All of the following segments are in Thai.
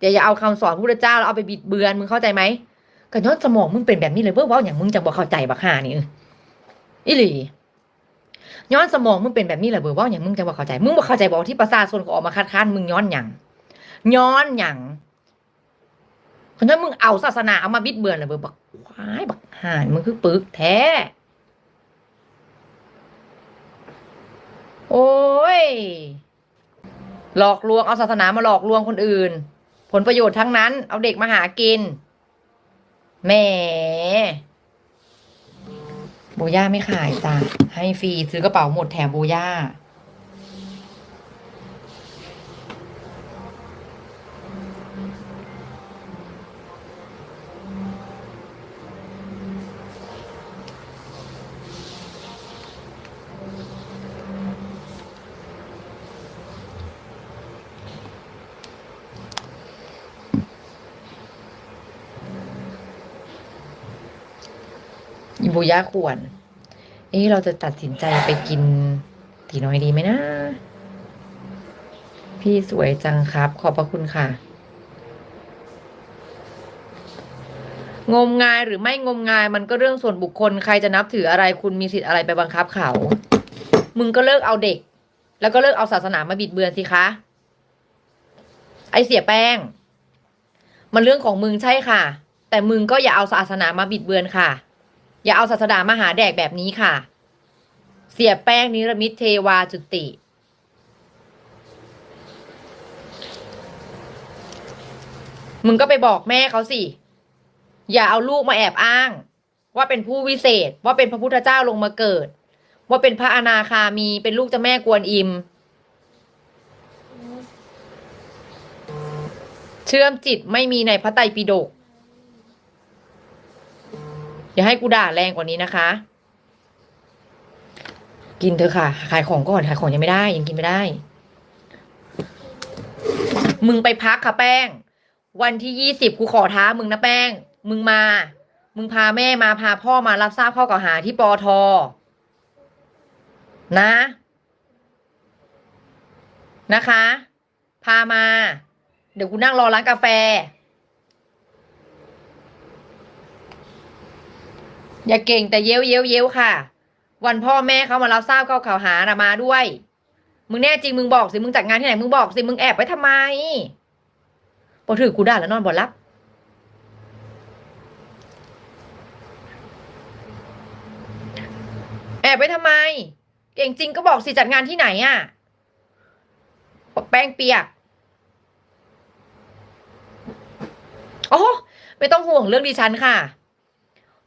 อย่าเอาคำสอนพระเจ้าแล้วเอาไปบิดเบือนมึงเข้าใจไหมก็ย้อนสมองมึงเป็นแบบนี้เลยเบ้อว่าอย่างมึงจะบอกเข้าใจบักห่านี่อออีหลีย้อนสมองมึงเป็นแบบนี้เลยเบ้อเว่าอย่างมึงจะบอกเข้าใจ มึงบอกเข้าใจบอกที่ประชาชนเขาออกมาคัดค้านมึงย้อนอย่างย้อนอย่างเพราะฉะนั้นมึงเอาศาสนาเอามาบิดเบือนเลยเบ้อบักควายบักห่านมึงคือปึกแท้ โอ้ย หลอกลวงเอาศาสนามาหลอกลวงคนอื่น ผลประโยชน์ทั้งนั้น เอาเด็กมาหากิน แหมโบย่าไม่ขายจ้ะให้ฟรีซื้อกระเป๋าหมดแถมโบย่า บย่าควรเอ๊ะเราจะตัดสินใจไปกินตีน้อยดีไหมนะ พี่สวยจังครับ ขอบพระคุณค่ะ งมงายหรือไม่งมงายมันก็เรื่องส่วนบุคคลใครจะนับถืออะไรคุณมีสิทธิ์อะไรไปบังคับเขา มึงก็เลิกเอาเด็ก แล้วก็เลิกเอาศาสนามาบิดเบือนสิคะ ไอเสียแป้ง มันเรื่องของมึงใช่ค่ะ แต่มึงก็อย่าเอาศาสนามาบิดเบือนค่ะ อย่าเอาศาสนามาหาแดกแบบนี้ค่ะ เสียแป้งนิรมิตเทวาจุติ มึงก็ไปบอกแม่เขาสิ อย่าเอาลูกมาแอบอ้าง ว่าเป็นผู้วิเศษ ว่าเป็นพระพุทธเจ้าลงมาเกิด ว่าเป็นพระอนาคามีเป็นลูกเจ้าแม่กวนอิม เชื่อมจิตไม่มีในพระไตรปิฎก อย่าให้กูด่าแรงกว่านี้นะคะ กินเถอะค่ะ ขายของก่อนขายของยังไม่ได้ ยังกินไม่ได้ มึงไปพักค่ะแป้ง วันที่ยี่สิบกูขอท้ามึงนะแป้ง มึงมา มึงพาแม่มาพาพ่อมารับทราบข้อกล่าวหาที่ปอทอนะ นะคะ พามา เดี๋ยวกูนั่งรอร้านกาแฟ อย่าเก่งแต่เย้วเย้วเย้วค่ะ วันพ่อแม่เขามารับทราบเข้อกล่าวหานะมาด้วย มึงแน่จริงมึงบอกสิมึงจัดงานที่ไหนมึงบอกสิมึงแอบไว้ทำไมพอถือกูด่าแล้วนอนบ่รับแอบไว้ทำไม เก่งจริงก็บอกสิจัดงานที่ไหนอะ่ะแป้งเปียกโอ้ไม่ต้องห่วงเรื่องดิฉันค่ะ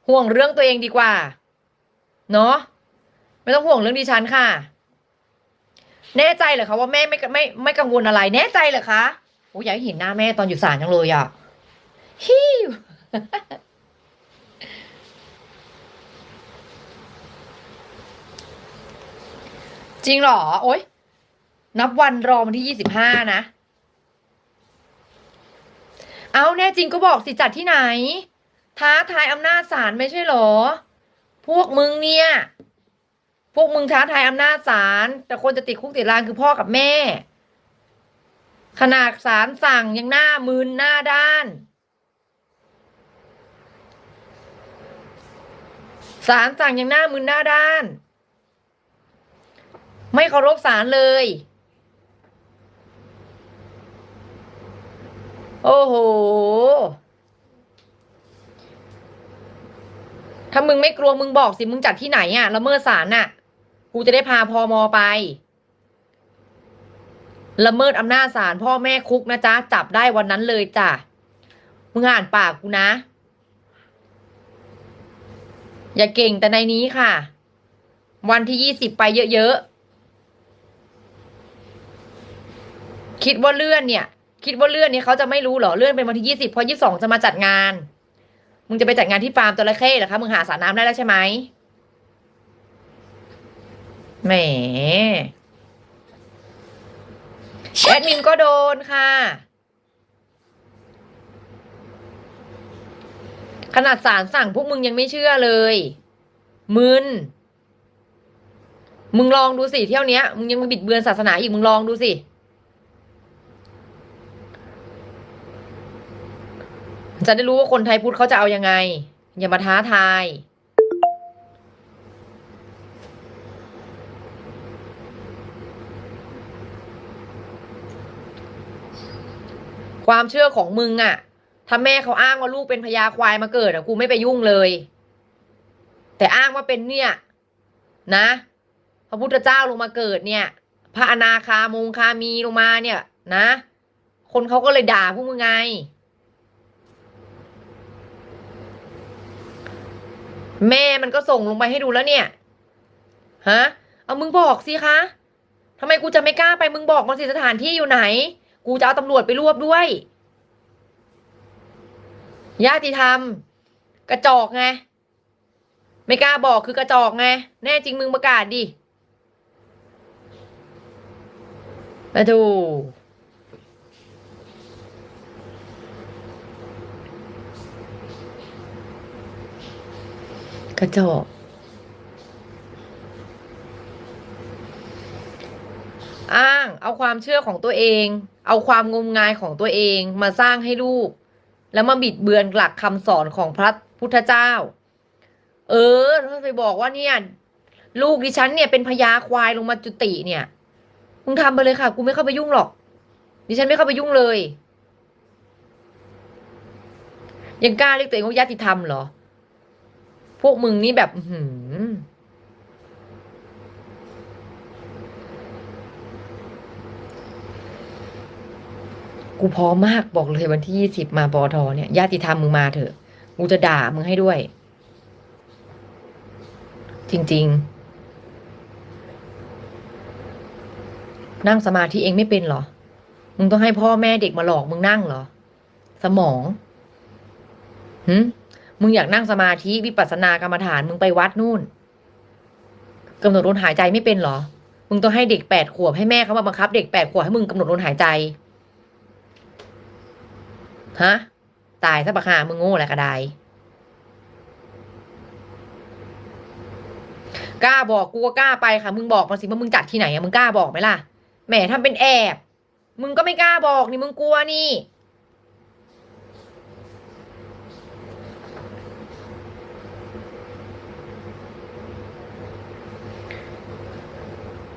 ห่วงเรื่องตัวเองดีกว่า เนาะไม่ต้องห่วงเรื่องดิฉันค่ะ แน่ใจเหรอคะว่าแม่ไม่ไม่ไม่กังวลอะไร แน่ใจเหรอคะโอ้ยอยากให้เห็นหน้าแม่ตอนอยู่ศาลจังเลยอะฮิวจริงเหรอ โอ๊ย นับวันรอวันที่ยี่สิบห้านะ เอาแน่จริงก็บอกสิจัดที่ไหน ท้าทายอำนาจศาลไม่ใช่หรอ พวกมึงเนี่ย พวกมึงท้าทายอำนาจศาลแต่คนจะติดคุกติดรางคือพ่อกับแม่ ขนาดศาลสั่งยังหน้ามึนหน้าด้านศาลสั่งยังหน้ามึนหน้าด้าน ไม่เคารพศาลเลย โอ้โห ถ้ามึงไม่กลัวมึงบอกสิมึงจัดที่ไหนอะละเมิดศาลน่ะ กูจะได้พาพอมอไป ละเมิดอำนาจศาลพ่อแม่คุกนะจ๊ะ จับได้วันนั้นเลยจ้ะ มึงอ่านปากกูนะ อย่าเก่งแต่ในนี้ค่ะ วันที่ยี่สิบไปเยอะๆ คิดว่าเลื่อนเนี่ย คิดว่าเลื่อนเนี่ยเขาจะไม่รู้เหรอ เลื่อนเป็นวันที่ยี่สิบเพราะยี่สิบสองจะมาจัดงาน มึงจะไปจัดงานที่ฟาร์มจระเข้เหรอคะ มึงหาสระน้ำได้แล้วใช่ไหมแหมแอดมินก็โดนค่ะ ขนาดสารสั่งพวกมึงยังไม่เชื่อเลย มึน มึงลองดูสิเที่ยวนี้มึงยังมาบิดเบือนศาสนาอีกมึงลองดูสิ จะได้รู้ว่าคนไทยพุทธเขาจะเอายังไง อย่ามาท้าทาย ความเชื่อของมึงอะถ้าแม่เขาอ้างว่าลูกเป็นพญาควายมาเกิดอะกูไม่ไปยุ่งเลย แต่อ้างว่าเป็นเนี่ย นะพระพุทธเจ้าลงมาเกิดเนี่ย พระอนาคามงคามีลงมาเนี่ย นะ คนเขาก็เลยด่าพวกมึงไง แม่มันก็ส่งลงไปให้ดูแล้วเนี่ย ฮะ เอามึงบอกสิคะทำไมกูจะไม่กล้าไปมึงบอกมาสิสถานที่อยู่ไหน กูจะเอาตำรวจไปรวบด้วยญาติธรรม กระจอกไง ไม่กล้าบอกคือกระจอกไง แน่จริงมึงประกาศดิมาดู กระจอก อ้าง เอาความเชื่อของตัวเอง เอาความงมงายของตัวเองมาสร้างให้ลูก แล้วมาบิดเบือนหลักคำสอนของพระพุทธเจ้า เออถ้าไปบอกว่าเนี่ย ลูกดิฉันเนี่ยเป็นพญาควายลงมาจุติเนี่ยมึงทำไปเลยค่ะ กูไม่เข้าไปยุ่งหรอก ดิฉันไม่เข้าไปยุ่งเลย ยังกล้าเรียกตัวเองว่าญาติธรรมเหรอ พวกมึงนี่แบบหือกูพร้อมมากบอกเลยวันที่ยี่สิบมาปอทเนี่ยญาติธรรมมึงมาเถอะ กูจะด่ามึงให้ด้วย จริง ๆ นั่งสมาธิเองไม่เป็นเหรอ มึงต้องให้พ่อแม่เด็กมาหลอกมึงนั่งเหรอ สมองหืม มึงอยากนั่งสมาธิวิปัสสนากรรมฐานมึงไปวัดนู่นกำหนดลมหายใจไม่เป็นหรอ มึงต้องให้เด็กแปดขวบให้แม่เขามาบังคับ เด็กแปดขวบให้มึงกำหนดลมหายใจ ฮะ ตายซะปะค่ะมึงโง่แหละกระไดกล้าบอกกูก็กล้าไปค่ะ มึงบอกมาสิว่ามึงจัดที่ไหนอะมึงกล้าบอกไหมล่ะ แหมทำเป็นแอบ มึงก็ไม่กล้าบอกนี่มึงกลัวนี่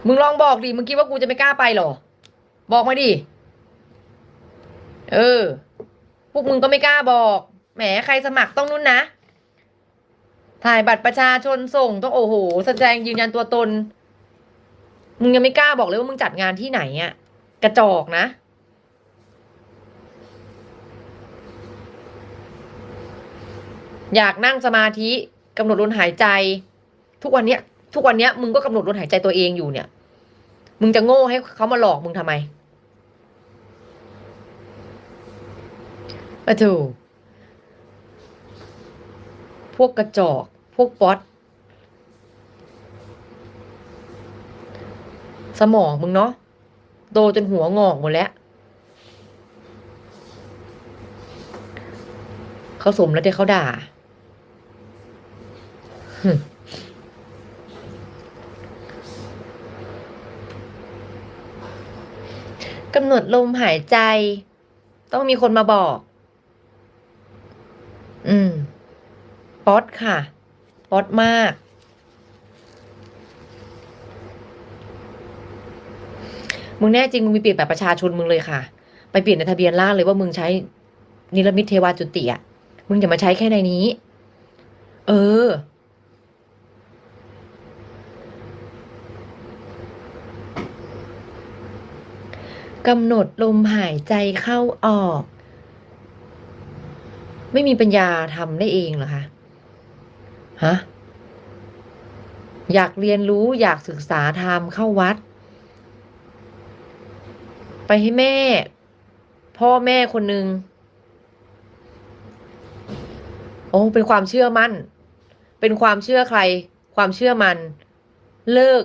มึงลองบอกดิ มึงคิดว่ากูจะไม่กล้าไปหรอ บอกมาดิ เออ พวกมึงก็ไม่กล้าบอก แหมใครสมัครต้องนู่นนะ ถ่ายบัตรประชาชนส่งต้องโอ้โห แสดงยืนยันตัวตน มึงยังไม่กล้าบอกเลยว่ามึงจัดงานที่ไหนอะ่ะกระจอกนะ อยากนั่งสมาธิกำหนดลมหายใจ ทุกวันเนี้ย ทุกวันเนี้ยมึงก็กำหนดลมหายใจตัวเองอยู่เนี่ย มึงจะโง่ให้เขามาหลอกมึงทำไมอะถูพวกกระจอก พวกป๊อตสมองมึงเนาะโตจนหัวงอกหมดแล้วเขาสมแล้วที่เขาด่า กำหนดลมหายใจ ต้องมีคนมาบอก อืม ป๊อตค่ะ ป๊อตมาก มึงแน่จริง มึงมีเปลี่ยนแบบประชาชนมึงเลยค่ะ ไปเปลี่ยนในทะเบียนราษฎร์เลยว่ามึงใช้นิรมิตเทวาจุติอะ มึงอย่ามาใช้แค่ในนี้ เออ กำหนดลมหายใจเข้าออก ไม่มีปัญญาทำได้เองเหรอคะฮะอยากเรียนรู้อยากศึกษาธรรมเข้าวัด ไปให้แม่ พ่อแม่คนหนึ่งโอ้เป็นความเชื่อมั่น เป็นความเชื่อใคร ความเชื่อมัน เลิก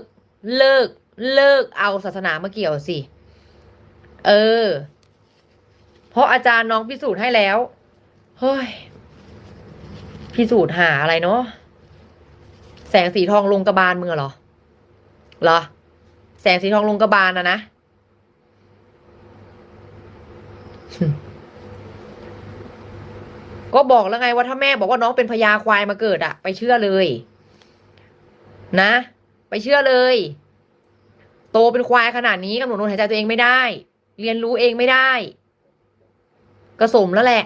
เลิก เลิกเอาศาสนามาเกี่ยวสิ เออ เพราะอาจารย์น้องพิสูจน์ให้แล้ว เฮ้ย พิสูจน์หาอะไรเนาะ แสงสีทองลงกระบาลมึงอเหรอ เหรอ แสงสีทองลงกระบาลนะนะ ก็บอกแล้วไงว่าถ้าแม่บอกว่าน้องเป็นพญาควายมาเกิดอะไปเชื่อเลย นะ ไปเชื่อเลย โตเป็นควายขนาดนี้กำหนดลมหายใจตัวเองไม่ได้ เรียนรู้เองไม่ได้กระสมแล้วแหละ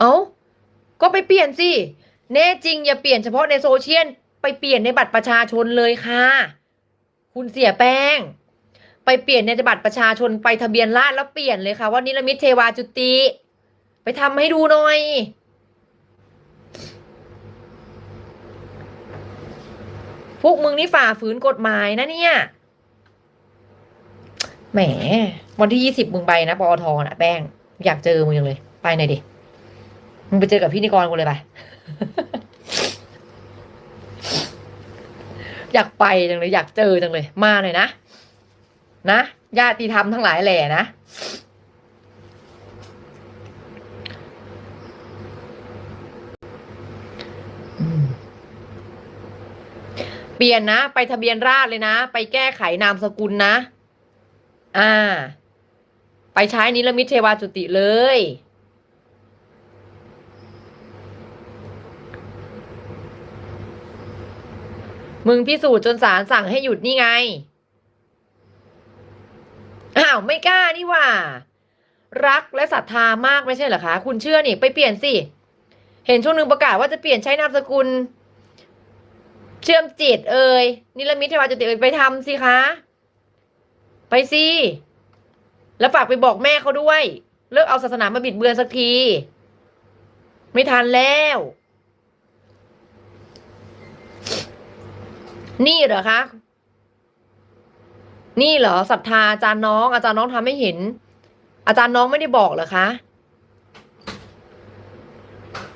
เอา้า ก็ไปเปลี่ยนสิ แน่จริงอย่าเปลี่ยนเฉพาะในโซเชียล ไปเปลี่ยนในบัตรประชาชนเลยค่ะ คุณเสียแป้ง ไปเปลี่ยนในบัตรประชาชนไปทะเบียนราษแล้วเปลี่ยนเลยค่ะ ว่านิรมิตเทวาจุติ ไปทำให้ดูหน่อย พวกมึงนี่ฝ่าฝืนกฎหมายนะเนี่ย แหม วันที่ยี่สิบมึงไปนะปอทอนะแป้ง อยากเจอมึงจังเลย ไปหน่อยดิ มึงไปเจอกับพี่นิกรกูเลยไป อยากไปจังเลย อยากเจอจังเลย มาหน่อยนะ นะญาติธรรมทั้งหลายแหล่นะเปลี่ยนนะ ไปทะเบียนราษฎรเลยนะ ไปแก้ไขนามสกุลนะ อ่า ไปใช้นิรมิตเทวาจุติเลย มึงพิสูจน์จนศาลสั่งให้หยุดนี่ไง อ้าว ไม่กล้านี่ว่า รักและศรัทธามากไม่ใช่เหรอคะ คุณเชื่อนี่ ไปเปลี่ยนสิ เห็นช่วงหนึ่งประกาศว่าจะเปลี่ยนใช้นามสกุล เชื่อมจิตเอ่ยนิรมิตเทวาจุติเอ่ยไปทำสิคะ ไปสิแล้วฝากไปบอกแม่เขาด้วย เลิกเอาศาสนามาบิดเบือนสักที ไม่ทันแล้ว นี่เหรอคะ นี่เหรอศรัทธาอาจารย์น้อง อาจารย์น้องทำให้เห็น อาจารย์น้องไม่ได้บอกเหรอคะ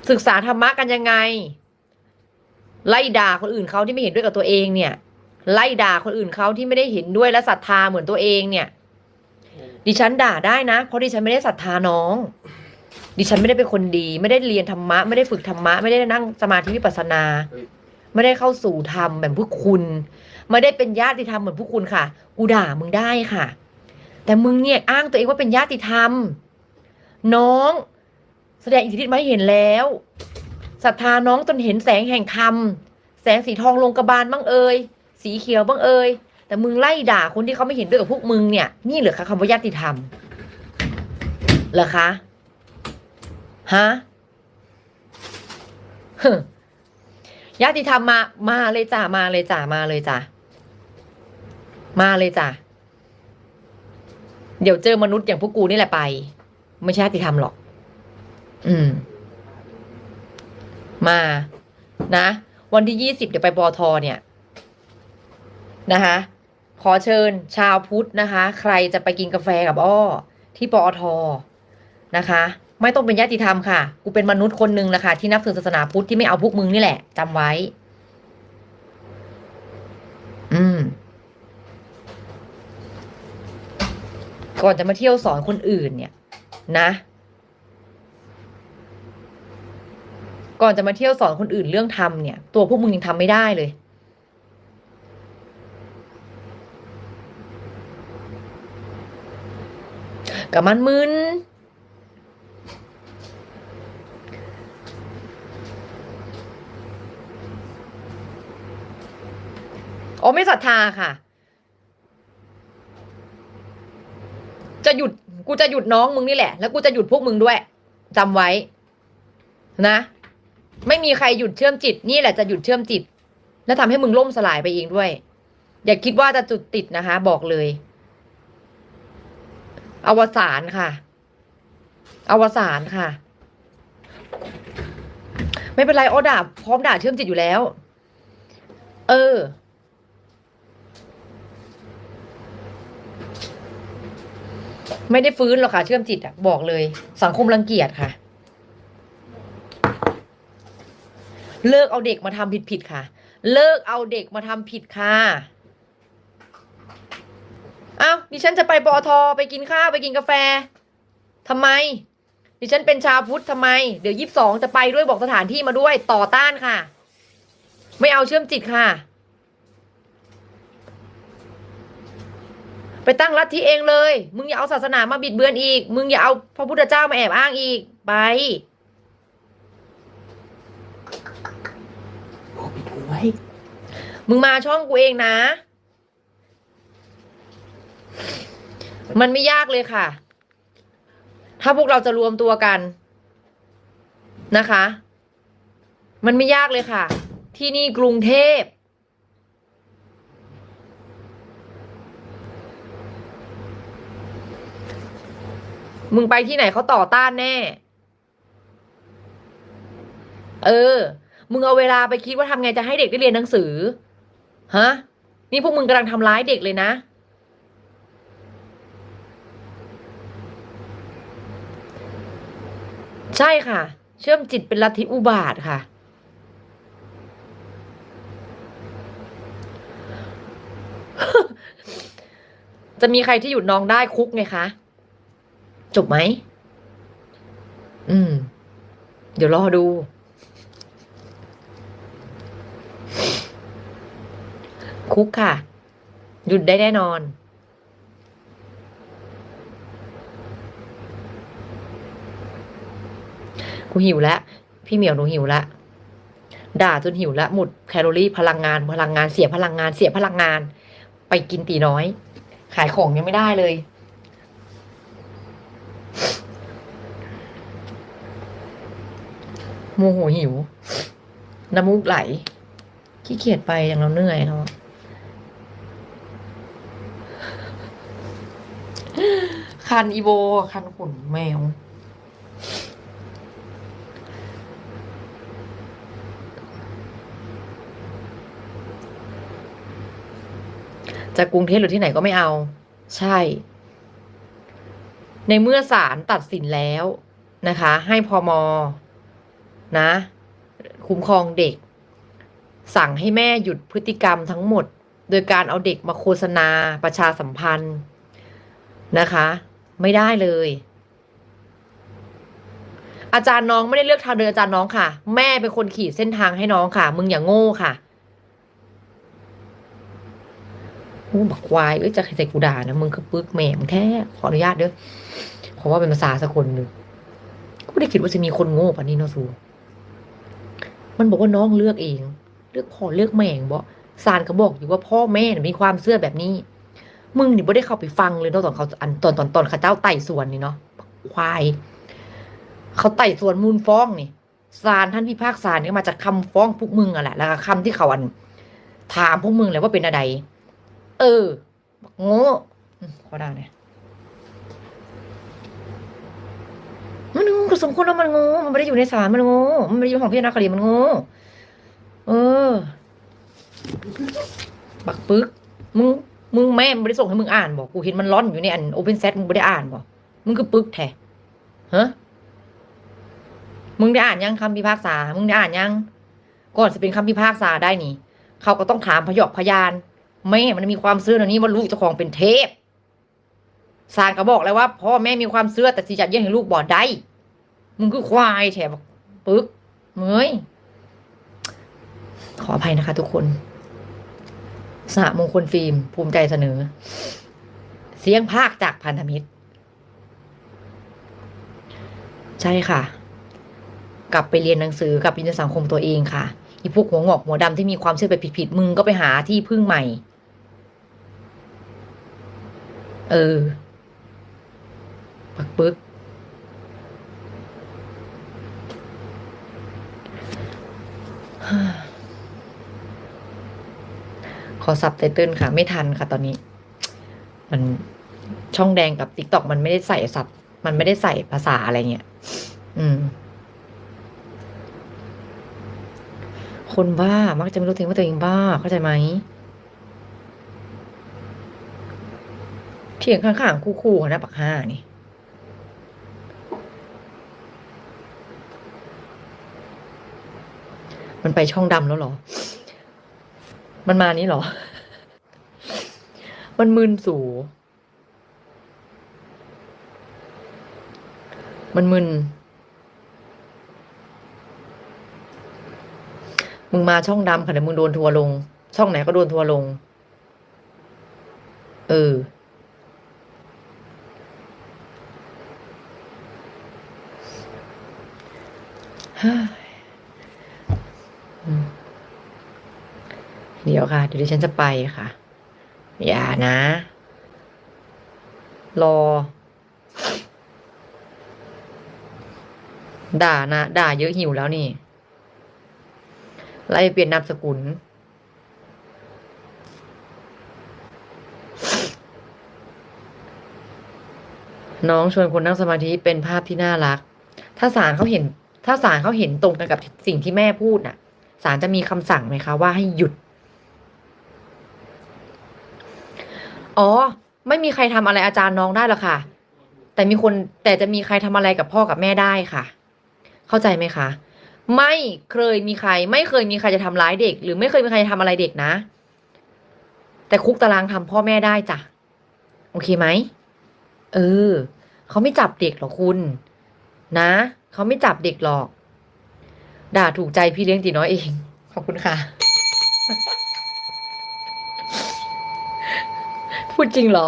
ศึกษาธรรมะกันยังไง ไล่ด่าคนอื่นเขาที่ไม่เห็นด้วยกับตัวเองเนี่ย ไล่ด่าคนอื่นเขาที่ไม่ได้เห็นด้วยและศรัทธาเหมือนตัวเองเนี่ย ดิฉันด่าได้นะ เพราะดิฉันไม่ได้ศรัทธาน้อง ดิฉันไม่ได้เป็นคนดี ไม่ได้เรียนธรรมะ ไม่ได้ฝึกธรรมะ ไม่ได้นั่งสมาธิวิปัสสนา ไม่ได้เข้าสู่ธรรมแบบพวกคุณ ไม่ได้เป็นญาติธรรมเหมือนพวกคุณค่ะ กูด่ามึงได้ค่ะ แต่มึงเนี่ยอ้างตัวเองว่าเป็นญาติธรรม น้อง แสดงอิทธิฤทธิ์มาให้เห็นแล้วศรัทธาน้องจนเห็นแสงแห่งธรรมแสงสีทองลงกระบาลบ้างเอ่ย สีเขียวบ้างเอ่ยแต่มึงไล่ด่าคนที่เขาไม่เห็นด้วยกับพวกมึงเนี่ยนี่เหรอคะคำว่าญาติธรรมเหรอคะฮะญาติธรรมมา มาเลยจ้ามาเลยจ้ามาเลยจ้ามาเลยจ้าเดี๋ยวเจอมนุษย์อย่างพวกกูนี่แหละไป ไม่ใช่ญาติธรรมหรอก อืม มา นะ วันที่ยี่สิบเดี๋ยวไปปอทเนี่ย นะคะ ขอเชิญชาวพุทธนะคะ ใครจะไปกินกาแฟกับอ้อที่ปอทนะคะ ไม่ต้องเป็นญาติธรรมค่ะ กูเป็นมนุษย์คนหนึ่งนะคะที่นับถือศาสนาพุทธที่ไม่เอาพวกมึงนี่แหละจำไว้ อืม ก่อนจะมาเที่ยวสอนคนอื่นเนี่ย นะก่อนจะมาเที่ยวสอนคนอื่นเรื่องทำเนี่ย ตัวพวกมึงยังทำไม่ได้เลย กับมันมึนอ๋อไม่ศรัทธาค่ะ จะหยุดกูจะหยุดน้องมึงนี่แหละ แล้วกูจะหยุดพวกมึงด้วยจำไว้ นะ ไม่มีใครหยุดเชื่อมจิต นี่แหละจะหยุดเชื่อมจิต และทำให้มึงล่มสลายไปเองด้วย อย่าคิดว่าจะจุดติดนะคะ บอกเลย อวสานค่ะ อวสานค่ะ ไม่เป็นไรอ้อด่าพร้อมด่าเชื่อมจิตอยู่แล้ว เออ ไม่ได้ฟื้นหรอกค่ะ เชื่อมจิตอะบอกเลย สังคมรังเกียจค่ะ เลิกเอาเด็กมาทำผิดผิดๆค่ะ เลิกเอาเด็กมาทำผิดค่ะ อ้าวดิฉันจะไปปอทไปกินข้าวไปกินกาแฟทำไม ดิฉันเป็นชาวพุทธทำไม เดี๋ยวยี่สิบสองจะไปด้วยบอกสถานที่มาด้วยต่อต้านค่ะ ไม่เอาเชื่อมจิตค่ะ ไปตั้งลัทธิเองเลย มึงอย่าเอาศาสนามาบิดเบือนอีก มึงอย่าเอาพระพุทธเจ้ามาแอบอ้างอีกไปบอกไปดูไว้มึงมาช่องกูเองนะ มันไม่ยากเลยค่ะ ถ้าพวกเราจะรวมตัวกันนะคะ มันไม่ยากเลยค่ะ ที่นี่กรุงเทพ มึงไปที่ไหนเขาต่อต้านแน่ เออ มึงเอาเวลาไปคิดว่าทำไงจะให้เด็กได้เรียนหนังสือ ฮะ นี่พวกมึงกำลังทำร้ายเด็กเลยนะ ใช่ค่ะ เชื่อมจิตเป็นลัทธิอุบาทค่ะ จะมีใครที่หยุดน้องได้คุกไงคะ จบไหม อืม เดี๋ยวรอดู คุกค่ะ หยุดได้แน่นอน กูหิวแล้วพี่เหมียวหนูหิวแล้วด่าจนหิวแล้วหมดแคลอรี่พลังงานพลังงานเสียพลังงานเสียพลังงาน ไปกินตีน้อย ขายของยังไม่ได้เลยโมโหหิว น้ำมูกไหล ขี้เกียจไปอย่างเราเหนื่อยเนาะคันอีโบคันขนแมว จะกรุงเทพหรือที่ไหนก็ไม่เอา ใช่ ในเมื่อศาลตัดสินแล้วนะคะ ให้พอมอนะ คุ้มครองเด็ก สั่งให้แม่หยุดพฤติกรรมทั้งหมด โดยการเอาเด็กมาโฆษณาประชาสัมพันธ์นะคะ ไม่ได้เลย อาจารย์น้องไม่ได้เลือกทางเดินอาจารย์น้องค่ะ แม่เป็นคนขีดเส้นทางให้น้องค่ะ มึงอย่าโง่ค่ะ โอ้บักควายเอ้ยจะใส่กูด่านะมึงคือปึกแม่มึงแท้ขออนุญาตเด้อขอว่าเป็นภาษาสักคนหนึ่งก็ไม่ได้คิดว่าจะมีคนโง่ปานนี้เนาะสูมันบอกว่าน้องเลือกเอง เลือกพ่อเลือกแม่งบอกซานก็บอกอยู่ว่าพ่อแม่น่ะมีความเชื่อแบบนี้ มึงนี่บ่ได้เข้าไปฟังเลยเนาะตอนเขาอันตอนตอนตอนเขาเจ้าไต่สวนนี่เนาะควาย เขาไต่สวนมูลฟ้องนี่ศาลท่านพิพากษาเนี่ยมาจากคำฟ้องพวกมึงอะแหละแล้วก็คำที่เขาอัน ถามพวกมึงเลยว่าเป็นอะไร เออบอกโง่อืมขอได้เนี่ยมันงูก็สมควรแล้วมันงูมันไม่ได้อยู่ในศาลมันงูมันไม่ได้อยู่ของพี่นาคดีมันงูเออ บักปึก มึง มึงแม่ไม่ได้ส่งให้มึงอ่านบอกกูเห็นมันร้อนอยู่ในอันโอเพนเซตมึงไม่ได้อ่านบอกมึงคือปึกแท้ฮะมึงได้อ่านยังคำพิพากษา มึงได้อ่านยัง ก่อนจะเป็นคำพิพากษาได้นี่ เขาก็ต้องถามพยอกพยาน แม่มันมีความเชื่อเดี๋ยวนี้ว่าลูกเจ้าของเป็นเทพศาลก็บอกแล้วว่าพ่อแม่มีความเชื่อแต่สิจะแย่งให้ลูกบ่ได้มึงคือควายแถบปึกเมยขออภัยนะคะทุกคนสหมงคลฟิล์ม ภูมิใจเสนอ เสียงภาคจากพันธมิตร ใช่ค่ะ กลับไปเรียนหนังสือกลับไปในสังคมตัวเองค่ะอีพวกหัวงอกหัวดำที่มีความเชื่อไปผิดๆมึงก็ไปหาที่พึ่งใหม่ เออ ปักปึก ขอสับไตเติ้ลค่ะ ไม่ทันค่ะตอนนี้ มันช่องแดงกับ t ิ k t o k มันไม่ได้ใส่สับ มันไม่ได้ใส่ภาษาอะไรเงี้ย อืม คนบ้ามักจะไม่รู้ตัวเองว่าตัวเองบ้าเข้าใจไหม เถียงข้างๆคู่ๆกันนะปักห้านี่มันไปช่องดำแล้วเหรอ มันมานี้เหรอ มันมึนสูมันมึน มึงมาช่องดำค่ะเดี๋ยวมึงโดนทัวร์ลง ช่องไหนก็โดนทัวร์ลง เออ เดี๋ยวค่ะ เดี๋ยวดิฉันจะไปค่ะ อย่านะ รอ ด่านะ ด่าเยอะหิวแล้วนี่ไล่เปลี่ยนนามสกุลน้องชวนคนนั่งสมาธิเป็นภาพที่น่ารัก ถ้าศาลเขาเห็น ถ้าศาลเขาเห็นตรงกันกับสิ่งที่แม่พูดน่ะศาลจะมีคำสั่งไหมคะว่าให้หยุด อ๋อ ไม่มีใครทำอะไรอาจารย์น้องได้หรอกค่ะ แต่มีคนแต่จะมีใครทำอะไรกับพ่อกับแม่ได้ค่ะ เข้าใจไหมคะ ไม่เคยมีใคร ไม่เคยมีใครจะทำร้ายเด็ก หรือไม่เคยมีใครจะทำอะไรเด็กนะ แต่คุกตารางทำพ่อแม่ได้จ้ะ โอเคไหม เออ เขาไม่จับเด็กหรอกคุณ นะ เขาไม่จับเด็กหรอก ด่าถูกใจพี่เลี้ยงตีน้อยเอง ขอบคุณค่ะ พูดจริงเหรอ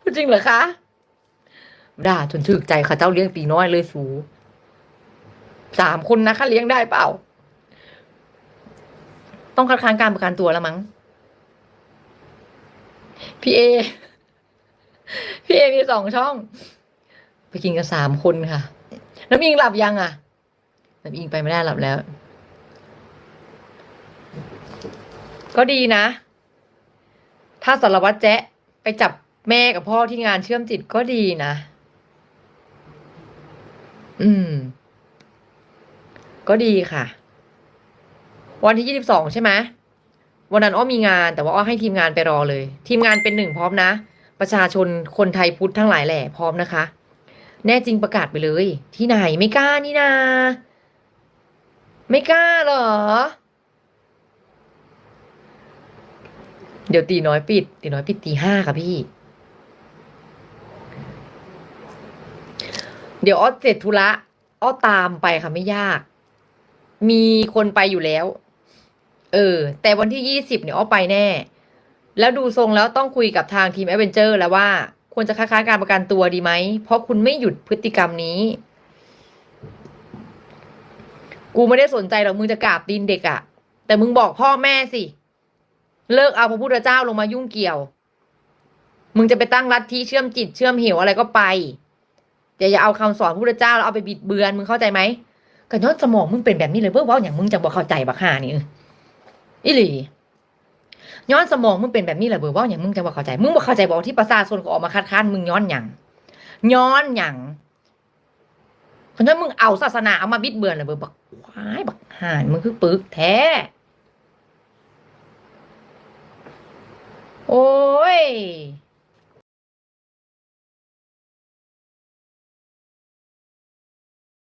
พูดจริงเหรอคะด่าจนถึกใจค่ะเจ้าเลี้ยงตีน้อยเลยสูสามคนนะคะเลี้ยงได้เปล่า ต้องคัดค้านการประกันตัวแล้วมั้งพี่เอ พี่เอมีสองช่อง ไปกินกันสามคนค่ะ น้ำอิงหลับยังอะ น้ำอิงไปไม่ได้หลับแล้ว ก็ดีนะ ถ้าสารวัตรแจ๊ะไปจับแม่กับพ่อที่งานเชื่อมจิตก็ดีนะ อืม ก็ดีค่ะ วันที่ยี่สิบสองใช่ไหมวันนั้นอ้อมีงานแต่ว่าอ้อให้ทีมงานไปรอเลย ทีมงานเป็นหนึ่งพร้อมนะ ประชาชนคนไทยพุทธทั้งหลายแหล่พร้อมนะคะ แน่จริงประกาศไปเลย ที่ไหนไม่กล้านี่นา ไม่กล้าหรอ เดี๋ยวตีน้อยปิด ตีน้อยปิดตีห้าค่ะพี่ เดี๋ยวอ้อเสร็จธุระอ้อตามไปค่ะไม่ยาก มีคนไปอยู่แล้ว เออ แต่วันที่ยี่สิบเนี่ยอ้อไปแน่ แล้วดูทรงแล้วต้องคุยกับทางทีมแอเวนเจอร์แล้วว่า ควรจะค้านการประกันตัวดีไหม เพราะคุณไม่หยุดพฤติกรรมนี้ กูไม่ได้สนใจหรอกมึงจะกราบตีนเด็กอะแต่มึงบอกพ่อแม่สิ เลิกเอาพระพุทธเจ้าลงมายุ่งเกี่ยว มึงจะไปตั้งลัฐทธิเชื่อมจิตเชื่อมเหวอะไรก็ไปแต่าอย่าเอาคำสอนพระพุทธเจ้าแล้วเอาไปบิดเบือนมึงเข้าใจไหมก็ย้อนสมองมึงเป็นแบบนี้เลยเบ้อว่าอย่างมึงจะบอกเข้าใจบักห่านี่อีหลี ย้อนสมองมึงเป็นแบบนี้แหละเบอร์ว่าอย่างมึงจะบอกเข้าใจ มึงบอกเข้าใจบอกที่ประชาชนก็ออกมาคัดค้านมึงย้อนอย่างย้อนอย่างเพราะฉะนั้นมึงเอาศาสนาเอามาบิดเบือนเลยเบอร์บักควายบักห่านมึงคือปึกแท้ โอ้ย